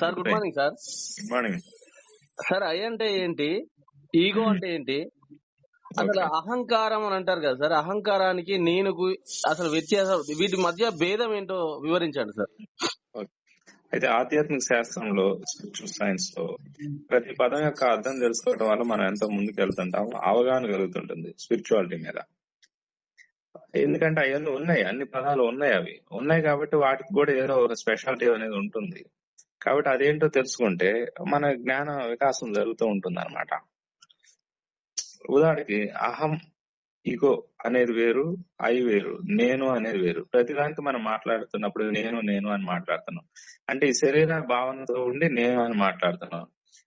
Sir good morning sir. Good morning. Sir I అంటే ఏంటి? Ego అంటే ఏంటి? అసలు అహంకారం అని అంటారు కదా సార్. అహంకారానికి నేనుకు అసలు వ్యత్యాసం వీటి మధ్య భేదం ఏంటో వివరించండి సార్. అయితే ఆధ్యాత్మిక శాస్త్రంలో స్పిరిచువల్ సైన్స్లో ప్రతి పదం యొక్క అర్థం తెలుసుకోవడం వల్ల మనం ఎంతో ముందుకు వెళ్తుంటాం. అవగాహన కలుగుతుంటుంది స్పిరిచువాలిటీ మీద. ఎందుకంటే అవన్నీ ఉన్నాయి. అన్ని పదాలు ఉన్నాయి అవి. ఉన్నాయి కాబట్టి వాటికి కూడా ఏదో ఒక స్పెషాలిటీ అనేది ఉంటుంది. కాబట్టి అదేంటో తెలుసుకుంటే మన జ్ఞాన వికాసం జరుగుతూ ఉంటుంది అనమాట ఉదాహరణకి అహం ఇగో అనేది వేరు ఐ వేరు నేను అనేది వేరు. ప్రతిదానికి మనం మాట్లాడుతున్నప్పుడు నేను నేను అని మాట్లాడుతున్నాం. అంటే ఈ శరీర భావనతో ఉండి నేను అని మాట్లాడుతున్నాం.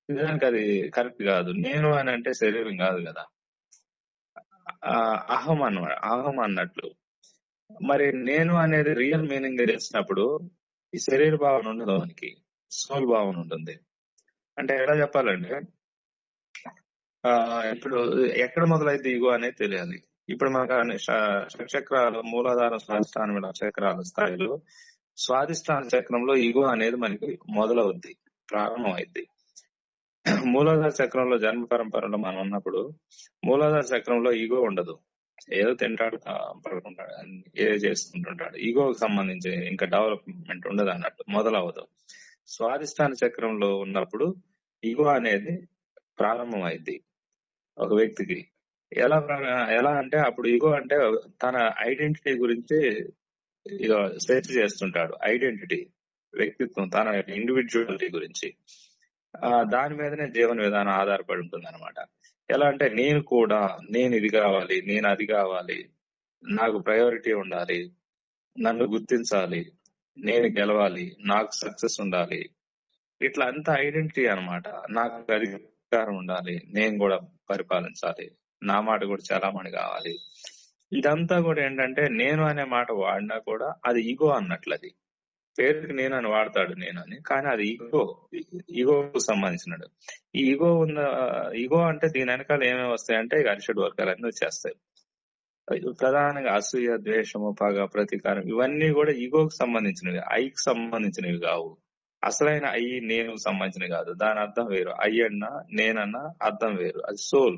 నిజానికి అది కరెక్ట్ కాదు. నేను అని అంటే శరీరం కాదు కదా. అహం అన్నమాట. అహం అన్నట్లు. మరి నేను అనేది రియల్ మీనింగ్ తెలిసినప్పుడు ఈ శరీర భావన ఉండదు మనకి. సోల్ భావన ఉంటుంది అంటే ఎలా చెప్పాలంటే ఆ ఇప్పుడు ఎక్కడ మొదలైతే ఇగో అనేది తెలియాలి. ఇప్పుడు మనకు అన్ని మూలాధార షట్చక్రాలు మూలాధారం స్వాధిష్టానం చక్రాల స్థాయిలో స్వాధిష్టాన చక్రంలో ఇగో అనేది మనకి మొదలవుద్ది ప్రారంభం అయింది మూలాధార చక్రంలో జన్మ పరంపరలో మనం ఉన్నప్పుడు మూలాధార చక్రంలో ఈగో ఉండదు. ఏదో తింటాడు పడుకుంటాడు ఏదో చేసుకుంటుంటాడు ఈగోకి సంబంధించి ఇంకా డెవలప్మెంట్ ఉండదు అన్నట్టు మొదలవదు స్వాధిష్టాన చక్రంలో ఉన్నప్పుడు ఈగో అనేది ప్రారంభం అయింది ఒక వ్యక్తికి. ఎలా ఎలా అంటే అప్పుడు ఈగో అంటే తన ఐడెంటిటీ గురించి ఇక సెర్చ్ చేస్తుంటాడు. ఐడెంటిటీ వ్యక్తిత్వం తన ఇండివిజువాలిటీ గురించి. ఆ దాని మీదనే జీవన విధానం ఆధారపడి ఉంటుంది అనమాట ఎలా అంటే నేను కూడా నేను ఇది కావాలి నేను అది కావాలి నాకు ప్రయారిటీ ఉండాలి నన్ను గుర్తించాలి నేను గెలవాలి నాకు సక్సెస్ ఉండాలి. ఇట్లా అంత ఐడెంటిటీ అన్నమాట. నాకు అధికారం ఉండాలి నేను కూడా పరిపాలించాలి. నా మాట కూడా చాలా మంది కావాలి. ఇదంతా కూడా ఏంటంటే నేను అనే మాట వాడినా కూడా అది ఈగో అన్నట్లు అది. పేరుకి నేను అని వాడతాడు నేను అని కానీ అది ఈగో ఈగోకు సంబంధించినడు ఈ ఈగో ఉన్న ఈగో అంటే దీని వెనకాల ఏమేమి వస్తాయంటే ఇక అరిషడ్ వర్గాలు అన్ని వచ్చేస్తాయి. ప్రధానంగా అసూయ ద్వేషము పగ ప్రతీకారం ఇవన్నీ కూడా ఈగోకు సంబంధించినవి ఐకి సంబంధించినవి కావు. అసలైన ఐ నేను సంబంధించినవి కాదు. దాని అర్థం వేరు. ఐ అన్నా నేనన్నా అర్థం వేరు. అది సోల్.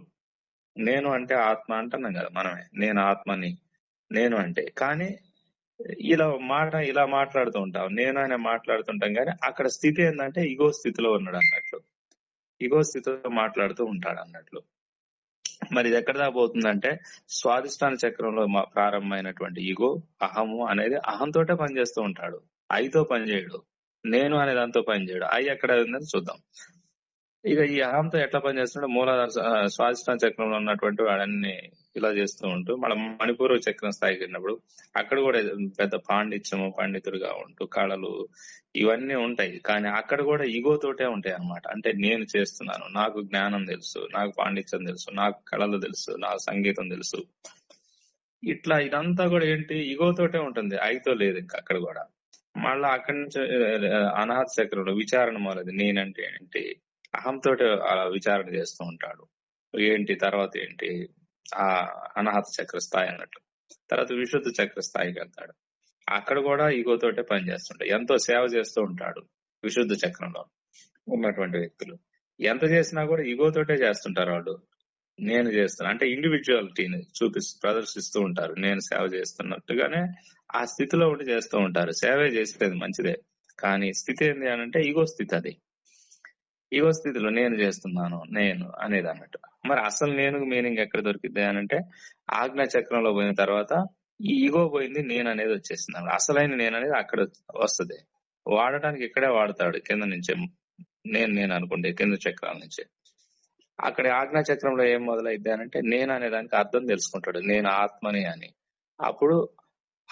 నేను అంటే ఆత్మ అంటున్నాం కదా మనమే. నేను ఆత్మని నేను అంటే. కానీ ఇలా మాట ఇలా మాట్లాడుతూ ఉంటాం. నేను అనే మాట్లాడుతుంటాం కానీ అక్కడ స్థితి ఏంటంటే ఇగో స్థితిలో ఉన్నాడు అన్నట్లు. ఇగో స్థితిలో మాట్లాడుతూ ఉంటాడు అన్నట్లు. మరి ఇది ఎక్కడ దాకా పోతుందంటే స్వాదిష్టాన చక్రంలో మా- ప్రారంభమైనటువంటి ఇగో అహము అనేది అహంతోటే పనిచేస్తూ ఉంటాడు. ఐతో పనిచేయడు. నేను అనే దాంతో పనిచేయడు. ఐ ఎక్కడ ఉందని చూద్దాం. ఇక ఈ అహంతో ఎట్లా పనిచేస్తుంటే మూలాధార స్వాధిష్టాన చక్రంలో ఉన్నటువంటి వాడన్ని ఇలా చేస్తూ ఉంటూ మన మణిపూర్ చక్రం స్థాయికి వెళ్ళినప్పుడు అక్కడ కూడా పెద్ద పాండిత్యము పండితుడుగా ఉంటూ కళలు ఇవన్నీ ఉంటాయి. కానీ అక్కడ కూడా ఈగో తోటే ఉంటాయి అన్నమాట. అంటే నేను చేస్తున్నాను నాకు జ్ఞానం తెలుసు నాకు పాండిత్యం తెలుసు నాకు కళలు తెలుసు నాకు సంగీతం తెలుసు. ఇట్లా ఇదంతా కూడా ఏంటి? ఈగో తోటే ఉంటుంది. ఐతో లేదు ఇంకా అక్కడ కూడా. మళ్ళీ అక్కడి నుంచి అనాథ చక్రంలో విచారణ మొదలది. నేనంటే ఏంటి? అహంతో విచారణ చేస్తూ ఉంటాడు. ఏంటి? తర్వాత ఏంటి? ఆ అనాహత చక్ర స్థాయి అన్నట్టు. తర్వాత విశుద్ధ చక్ర స్థాయికి వెళ్తాడు. అక్కడ కూడా ఈగోతోటే పనిచేస్తుంటాడు ఎంతో సేవ చేస్తూ ఉంటాడు విశుద్ధ చక్రంలో ఉన్నటువంటి వ్యక్తులు. ఎంత చేసినా కూడా ఈగోతోటే చేస్తుంటారు వాళ్ళు. నేను చేస్తున్నా. అంటే ఇండివిజువాలిటీని చూపిస్తూ ప్రదర్శిస్తూ ఉంటారు. నేను సేవ చేస్తున్నట్టుగానే ఆ స్థితిలో ఉండి చేస్తూ ఉంటారు. సేవే చేసేది మంచిదే. కానీ స్థితి ఏంటి అని అంటే ఈగో స్థితి అది. ఈగో స్థితిలో నేను చేస్తున్నాను నేను అనేది అన్నట్టు మరి అసలు నేను మీనింగ్ ఎక్కడ దొరికిద్ది అని అంటే ఆజ్ఞా చక్రంలో పోయిన తర్వాత ఈగో పోయింది నేను అనేది వచ్చేసింది. అన్నమాట. అసలైన నేను అనేది అక్కడ వస్తుంది. వాడటానికి ఇక్కడే వాడతాడు కింద నుంచే నేను నేను అనుకుంటే కింద చక్రాల నుంచి. అక్కడ ఆజ్ఞా చక్రంలో ఏం మొదలైద్ది అని అంటే నేను అనే దానికి అర్థం తెలుసుకుంటాడు నేను ఆత్మని అని. అప్పుడు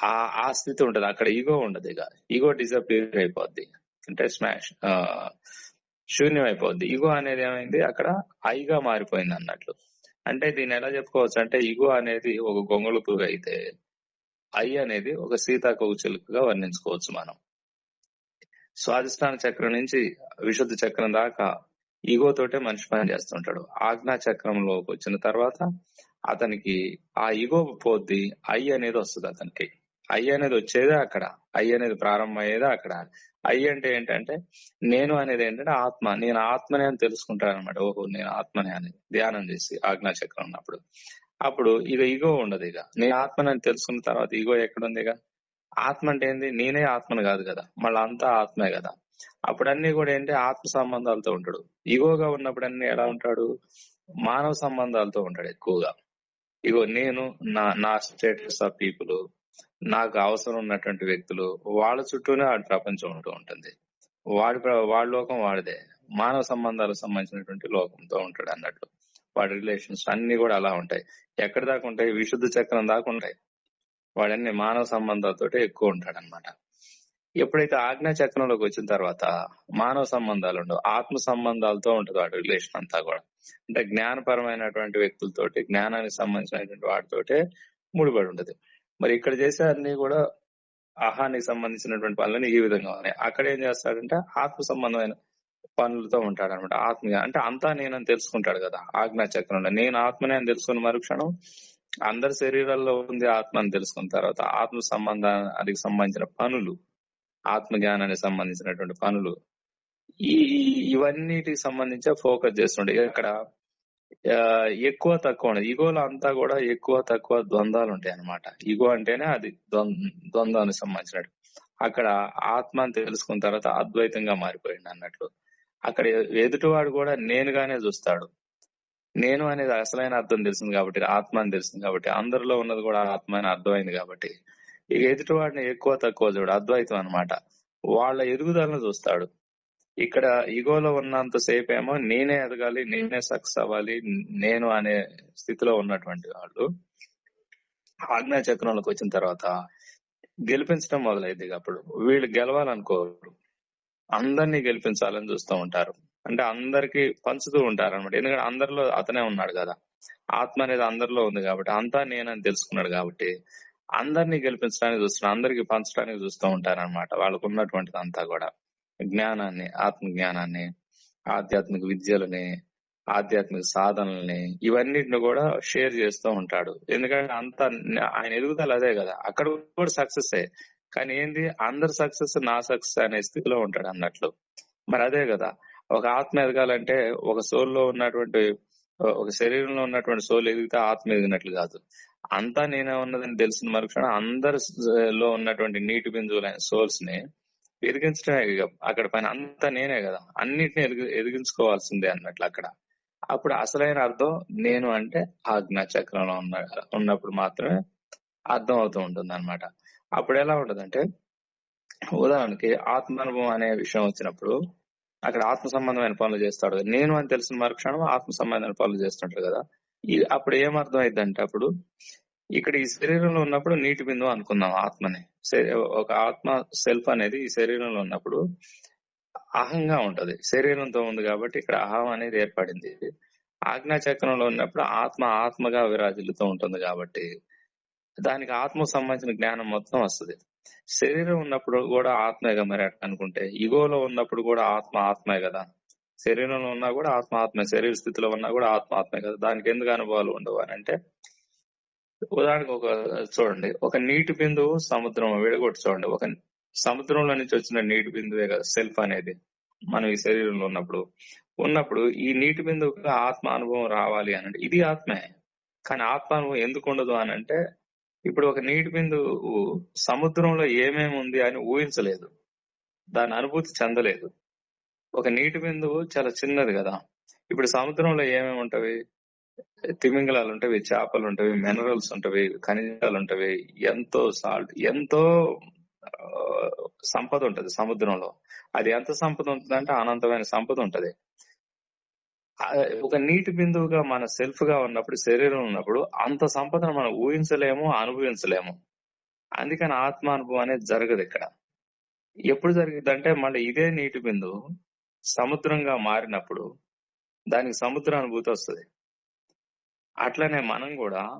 ఆ ఆ స్థితి ఉంటది అక్కడ ఈగో ఉండదు ఇక. ఈగో డిసపియర్ అయిపోద్ది. అంటే స్మాష్ శూన్యమైపోద్ది. ఇగో అనేది ఏమైంది? అక్కడ ఐగా మారిపోయింది అన్నట్లు. అంటే దీన్ని ఎలా చెప్పుకోవచ్చు? అంటే ఇగో అనేది ఒక గొంగళి పురుగు అయితే ఐ అనేది ఒక సీతాకోచిలుకగా వర్ణించుకోవచ్చు మనం. స్వాధిష్టాన చక్రం నుంచి విశుద్ధ చక్రం దాకా ఈగో తోటే మనిషి పని చేస్తుంటాడు. ఆజ్ఞా చక్రంలోకి వచ్చిన తర్వాత అతనికి ఆ ఈగో పోద్ది. ఐ అనేది వస్తుంది అతనికి. ఐ అనేది వచ్చేదే అక్కడ. ఐ అనేది ప్రారంభం అయ్యేదే అక్కడ. ఐ అంటే ఏంటంటే నేను అనేది ఏంటంటే ఆత్మ. నేను ఆత్మనే అని తెలుసుకుంటాను అనమాట ఓహో నేను ఆత్మనే అని ధ్యానం చేసి ఆజ్ఞా చక్రం ఉన్నప్పుడు. అప్పుడు ఇక ఈగో ఉండదు ఇక. నేను ఆత్మని అని తెలుసుకున్న తర్వాత ఈగో ఎక్కడుంది ఇక? ఆత్మ అంటే ఏంది? నేనే ఆత్మను కాదు కదా. మళ్ళీ అంతా ఆత్మే కదా. అప్పుడు అన్ని కూడా ఏంటి? ఆత్మ సంబంధాలతో ఉంటాడు. ఈగోగా ఉన్నప్పుడు అన్ని ఎలా ఉంటాడు? మానవ సంబంధాలతో ఉంటాడు ఎక్కువగా. ఇగో నేను నా నా స్టేటస్ ఆఫ్ పీపుల్ నాకు అవసరం ఉన్నటువంటి వ్యక్తులు వాళ్ళ చుట్టూనే వాడి ప్రపంచం ఉంటూ ఉంటుంది. వాడి ప్ర- వాడి లోకం వాడిదే. మానవ సంబంధాలకు సంబంధించినటువంటి లోకంతో ఉంటాడు అన్నట్లు వాడి రిలేషన్స్ అన్ని కూడా అలా ఉంటాయి. ఎక్కడి దాకా ఉంటాయి? విశుద్ధ చక్రం దాకా ఉంటాయి. వాడన్ని మానవ సంబంధాలతో ఎక్కువ ఉంటాడు అనమాట ఎప్పుడైతే ఆజ్ఞా చక్రంలోకి వచ్చిన తర్వాత మానవ సంబంధాలు ఉండవు. ఆత్మ సంబంధాలతో ఉంటుంది వాడి రిలేషన్ అంతా కూడా. అంటే జ్ఞానపరమైనటువంటి వ్యక్తులతోటి జ్ఞానానికి సంబంధించినటువంటి వాటితోటే ముడిపడి ఉంటుంది. మరి ఇక్కడ చేసే అన్ని కూడా ఆహారానికి సంబంధించినటువంటి పనులని ఈ విధంగా ఉన్నాయి. అక్కడ ఏం చేస్తాడంటే ఆత్మ సంబంధమైన పనులతో ఉంటాడు అనమాట ఆత్మీయ అంటే అంతా నేనని తెలుసుకుంటాడు కదా ఆజ్ఞా చక్రంలో నేను ఆత్మనే అని తెలుసుకున్న మరుక్షణం అందరి శరీరాల్లో ఉంది ఆత్మ అని తెలుసుకున్న తర్వాత ఆత్మ సంబంధానికి సంబంధించిన పనులు ఆత్మ జ్ఞానానికి సంబంధించినటువంటి పనులు ఈ ఇవన్నిటికి సంబంధించి ఫోకస్ చేస్తుండే ఇక్కడ ఎక్కువ తక్కువ ఉండదు. ఈగోలో అంతా కూడా ఎక్కువ తక్కువ ద్వంద్వాలు ఉంటాయి అన్నమాట. ఈగో అంటేనే అది ద్వంద్వానికి సంబంధించినట్టు. అక్కడ ఆత్మని తెలుసుకున్న తర్వాత అద్వైతంగా మారిపోయింది అన్నట్లు. అక్కడ ఎదుటివాడు కూడా నేనుగానే చూస్తాడు. నేను అనేది అసలైన అర్థం తెలిసింది కాబట్టి ఆత్మ అని తెలిసింది కాబట్టి అందరిలో ఉన్నది కూడా ఆత్మ అని అర్థమైంది కాబట్టి ఇక ఎదుటివాడిని ఎక్కువ తక్కువ చూడు అద్వైతం అనమాట వాళ్ళ ఎదుగుదలను చూస్తాడు. ఇక్కడ ఈగోలో ఉన్నంత సేపు ఏమో నేనే ఎదగాలి నేనే సక్సెస్ అవ్వాలి నేను అనే స్థితిలో ఉన్నటువంటి వాళ్ళు. ఆజ్ఞా చక్రంలోకి వచ్చిన తర్వాత గెలిపించడం మొదలైంది అప్పుడు. వీళ్ళు గెలవాలనుకోరు. అందరినీ గెలిపించాలని చూస్తూ ఉంటారు. అంటే అందరికి పంచుతూ ఉంటారు అనమాట ఎందుకంటే అందరిలో అతనే ఉన్నాడు కదా. ఆత్మ అనేది అందరిలో ఉంది కాబట్టి అంతా నేనని తెలుసుకున్నాడు కాబట్టి అందరినీ గెలిపించడానికి చూస్తున్నాడు అందరికి పంచడానికి చూస్తూ ఉంటారు అనమాట వాళ్ళకు ఉన్నటువంటిది అంతా కూడా. జ్ఞానాన్ని ఆత్మ జ్ఞానాన్ని ఆధ్యాత్మిక విద్యలని ఆధ్యాత్మిక సాధనల్ని ఇవన్నిటిని కూడా షేర్ చేస్తూ ఉంటాడు. ఎందుకంటే అంత ఆయన ఎదుగుదల అదే కదా. అక్కడ కూడా సక్సెస్ కానీ ఏంది? అందరి సక్సెస్ నా సక్సెస్ అనే స్థితిలో ఉంటాడు అన్నట్లు. మరి అదే కదా. ఒక ఆత్మ ఎదగాలంటే ఒక సోల్లో ఉన్నటువంటి ఒక శరీరంలో ఉన్నటువంటి సోల్ ఎదిగితే ఆత్మ ఎదిగినట్లు కాదు. అంతా నేనే ఉన్నదని తెలిసిన మరుక్షణం అందరిలో ఉన్నటువంటి నీటి బిందువులైన సోల్స్ని ఎదిగించడమే ఇక. అక్కడ పైన అంతా నేనే కదా. అన్నిటిని ఎదిగి ఎదిగించుకోవాల్సిందే అన్నట్లు అక్కడ. అప్పుడు అసలైన అర్థం నేను అంటే ఆజ్ఞా చక్రంలో ఉన్న ఉన్నప్పుడు మాత్రమే అర్థం అవుతూ ఉంటుంది అనమాట అప్పుడు ఎలా ఉంటదంటే ఉదాహరణకి ఆత్మానుభవం అనే విషయం వచ్చినప్పుడు అక్కడ ఆత్మ సంబంధమైన పనులు చేస్తాడు నేను అని తెలిసిన మరుక్షణం ఆత్మ సంబంధమైన పనులు చేస్తుంటారు కదా. ఇది అప్పుడు ఏమర్థం అయిందంటే అప్పుడు ఇక్కడ ఈ శరీరంలో ఉన్నప్పుడు నీటి బిందువు అనుకుందాం ఆత్మని. ఒక ఆత్మ సెల్ఫ్ అనేది ఈ శరీరంలో ఉన్నప్పుడు అహంగా ఉంటది. శరీరంతో ఉంది కాబట్టి ఇక్కడ అహం అనేది ఏర్పడింది. ఆజ్ఞా చక్రంలో ఉన్నప్పుడు ఆత్మ ఆత్మగా విరాజిల్లుతూ ఉంటుంది కాబట్టి దానికి ఆత్మ సంబంధించిన జ్ఞానం మొత్తం వస్తుంది. శరీరం ఉన్నప్పుడు కూడా ఆత్మేగా మరి అనుకుంటే. ఇగోలో ఉన్నప్పుడు కూడా ఆత్మ ఆత్మే కదా. శరీరంలో ఉన్నా కూడా ఆత్మ ఆత్మే. శరీర స్థితిలో ఉన్నా కూడా ఆత్మ ఆత్మే కదా. దానికి ఎందుకు అనుభవాలు ఉండవు అని అంటే ఉదాహరణకు ఒక చూడండి ఒక నీటి బిందువు సముద్రం విడగొట్టి చూడండి ఒక సముద్రంలో నుంచి వచ్చిన నీటి బిందువే కదా సెల్ఫ్ అనేది. మనం ఈ శరీరంలో ఉన్నప్పుడు. ఉన్నప్పుడు ఈ నీటి బిందువుకి ఆత్మ అనుభవం రావాలి అని ఇది ఆత్మే. కానీ ఆత్మ అనుభవం ఎందుకు ఉండదు అని అంటే ఇప్పుడు ఒక నీటి బిందువు సముద్రంలో ఏమేమి ఉంది అని ఊహించలేదు. దాని అనుభూతి చెందలేదు. ఒక నీటి బిందువు చాలా చిన్నది కదా. ఇప్పుడు సముద్రంలో ఏమేమి ఉంటవి? తిమింగలాలు ఉంటవి చేపలు ఉంటవి మినరల్స్ ఉంటవి ఖనిజాలు ఉంటవి ఎంతో సాల్ట్ ఎంతో సంపద ఉంటది సముద్రంలో. అది ఎంత సంపద ఉంటుందంటే అనంతమైన సంపద ఉంటది ఒక నీటి బిందువుగా మన సెల్ఫ్గా ఉన్నప్పుడు శరీరం ఉన్నప్పుడు అంత సంపదను మనం ఊహించలేము అనుభవించలేము. అందుకని ఆత్మానుభవం అనేది జరగదు ఇక్కడ. ఎప్పుడు జరిగింది అంటే మళ్ళీ ఇదే నీటి బిందువు సముద్రంగా మారినప్పుడు దానికి సముద్ర అనుభూతి వస్తుంది. అట్లనే మనం కూడా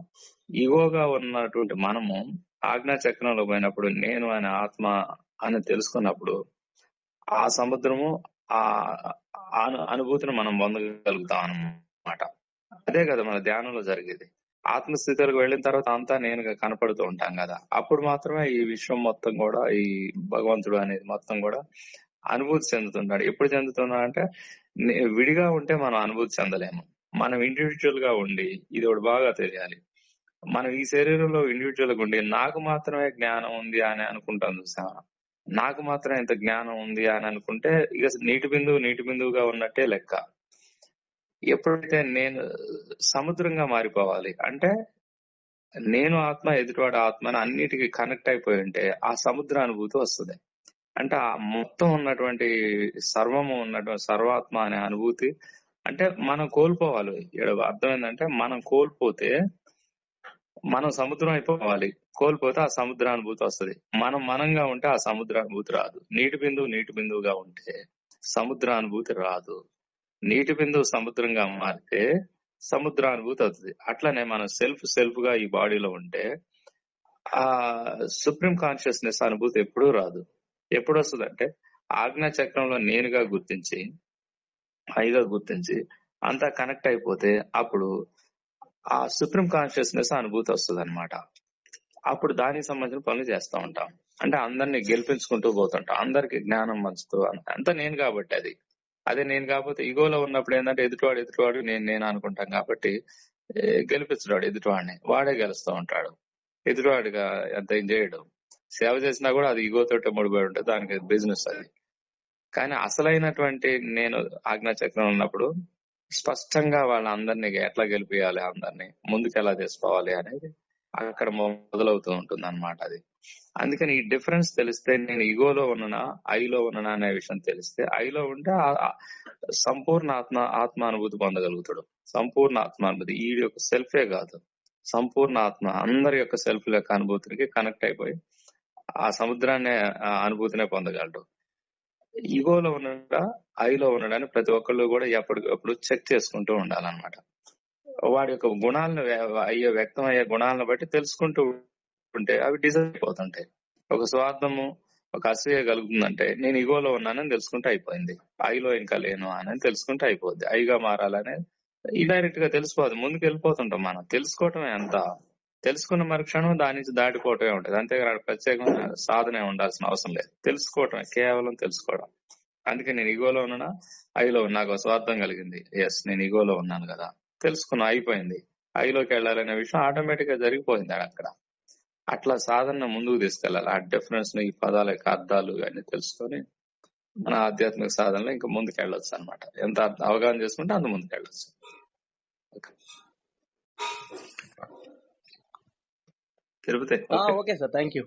ఈగోగా ఉన్నటువంటి మనము ఆజ్ఞా చక్రంలో పోయినప్పుడు నేను అనే ఆత్మ అని తెలుసుకున్నప్పుడు ఆ సముద్రము ఆ అను- అనుభూతిని మనం పొందగలుగుతాం అన్నమాట. అదే కదా మన ధ్యానంలో జరిగేది. ఆత్మస్థితులకు వెళ్ళిన తర్వాత అంతా నేను కనపడుతూ ఉంటాం కదా. అప్పుడు మాత్రమే ఈ విశ్వం మొత్తం కూడా ఈ భగవంతుడు అనేది మొత్తం కూడా అనుభూతి చెందుతున్నాడు. ఎప్పుడు చెందుతున్నాడు అంటే విడిగా ఉంటే మనం అనుభూతి చెందలేము. మనం ఇండివిజువల్గా ఉండి ఇది ఒకటి బాగా తెలియాలి. మనం ఈ శరీరంలో ఇండివిజువల్గా ఉండి నాకు మాత్రమే జ్ఞానం ఉంది అని అనుకుంటాం చూసా? నాకు మాత్రమే ఇంత జ్ఞానం ఉంది అని అనుకుంటే ఇక నీటి బిందువు నీటి బిందువుగా ఉన్నట్టే లెక్క. ఎప్పుడైతే నేను సముద్రంగా మారిపోవాలి అంటే నేను ఆత్మ ఎదుటివాడు ఆత్మ అని అన్నిటికీ కనెక్ట్ అయిపోయి ఉంటే ఆ సముద్ర అనుభూతి వస్తుంది. అంటే ఆ మొత్తం ఉన్నటువంటి సర్వము ఉన్నటువంటి సర్వాత్మ అనే అనుభూతి అంటే మనం కోల్పోవాలి. ఈడ అర్థం ఏంటంటే మనం కోల్పోతే మనం సముద్రం అయిపోవాలి. కోల్పోతే ఆ సముద్ర అనుభూతి వస్తుంది. మనం మనంగా ఉంటే ఆ సముద్ర అనుభూతి రాదు. నీటి బిందువు నీటి బిందువుగా ఉంటే సముద్ర అనుభూతి రాదు. నీటి బిందువు సముద్రంగా మారితే సముద్ర అనుభూతి అవుతుంది. అట్లనే మనం సెల్ఫ్ సెల్ఫ్గా ఈ బాడీలో ఉంటే ఆ సుప్రీం కాన్షియస్నెస్ అనుభూతి ఎప్పుడూ రాదు. ఎప్పుడు వస్తుంది అంటే ఆజ్ఞా చక్రంలో నేనుగా గుర్తించి హైగా గుర్తించి అంతా కనెక్ట్ అయిపోతే అప్పుడు ఆ సుప్రీం కాన్షియస్నెస్ అనుభూతి వస్తుంది అనమాట అప్పుడు దానికి సంబంధించిన పనులు చేస్తూ ఉంటాం. అంటే అందరినీ గెలిపించుకుంటూ పోతుంటాం. అందరికి జ్ఞానం మంచుతూ అంత- అంతా నేను కాబట్టి అది. అదే నేను కాకపోతే ఇగోలో ఉన్నప్పుడు ఏంటంటే ఎదుటివాడు ఎదుటివాడు నేను నేను అనుకుంటాం కాబట్టి గెలిపించడాడు ఎదుటివాడిని. వాడే గెలుస్తూ ఉంటాడు. ఎదుటివాడిగా ఎంత ఏం సేవ చేసినా కూడా అది ఈగోతోటే ముడిపోయి ఉంటుంది. దానికి బిజినెస్ అది. కానీ అసలైనటువంటి నేను ఆజ్ఞాచక్రం ఉన్నప్పుడు స్పష్టంగా వాళ్ళందరినీ ఎట్లా గెలిపియాలి అందరినీ ముందుకు ఎలా తీసుకోవాలి అనేది అక్కడ మొదలవుతూ ఉంటుంది అనమాట అది. అందుకని ఈ డిఫరెన్స్ తెలిస్తే నేను ఇగోలో ఉన్ననా ఐలో ఉన్ననా అనే విషయం తెలిస్తే ఐలో ఉంటే సంపూర్ణ ఆత్మ ఆత్మానుభూతి పొందగలుగుతాడు. సంపూర్ణ ఆత్మానుభూతి ఈ యొక్క సెల్ఫే కాదు. సంపూర్ణ ఆత్మ అందరి యొక్క సెల్ఫ్ యొక్క అనుభూతికి కనెక్ట్ అయిపోయి ఆ సముద్రాన్ని అనుభూతినే పొందగలడు. ఈగోలో ఉన్నాడా ఐలో ఉండడానికి ప్రతి ఒక్కళ్ళు కూడా ఎప్పటికప్పుడు చెక్ చేసుకుంటూ ఉండాలన్నమాట. వాడి యొక్క గుణాలను వ్య- అయ్యే వ్యక్తం అయ్యే గుణాలను బట్టి తెలుసుకుంటూ ఉంటే అవి డిజైన్ అయిపోతుంటాయి. ఒక స్వార్థము ఒక అసూయ కలుగుతుందంటే నేను ఇగోలో ఉన్నానని తెలుసుకుంటే అయిపోయింది. ఐలో ఇంకా లేను అని తెలుసుకుంటే అయిపోద్ది. ఐగా మారాలని ఇండైరెక్ట్గా తెలిసిపోదు. ముందుకు వెళ్ళిపోతుంటాం మనం. తెలుసుకోవటమే ఎంత తెలుసుకున్న మరుక్షణం దాని నుంచి దాటిపోవటమే ఉంటుంది అంతేకాదు ప్రత్యేకమైన సాధన ఉండాల్సిన అవసరం లేదు. తెలుసుకోవటం కేవలం తెలుసుకోవడం అందుకే నేను ఇగోలో ఉన్నా ఐలో నాకు స్వార్థం కలిగింది. ఎస్ నేను ఇగోలో ఉన్నాను కదా. తెలుసుకున్నా అయిపోయింది. ఐలోకి వెళ్ళాలనే విషయం ఆటోమేటిక్గా జరిగిపోయింది అక్కడ. అట్లా సాధన ముందుకు తీసుకెళ్ళాలి. ఆ డిఫరెన్స్ ఈ పదాల యొక్క అర్థాలు అన్ని తెలుసుకొని మన ఆధ్యాత్మిక సాధనలో ఇంకా ముందుకు వెళ్ళొచ్చు అనమాట ఎంత అవగాహన చేసుకుంటే అంత ముందుకు వెళ్ళొచ్చు Tirupati. Okay sir thank you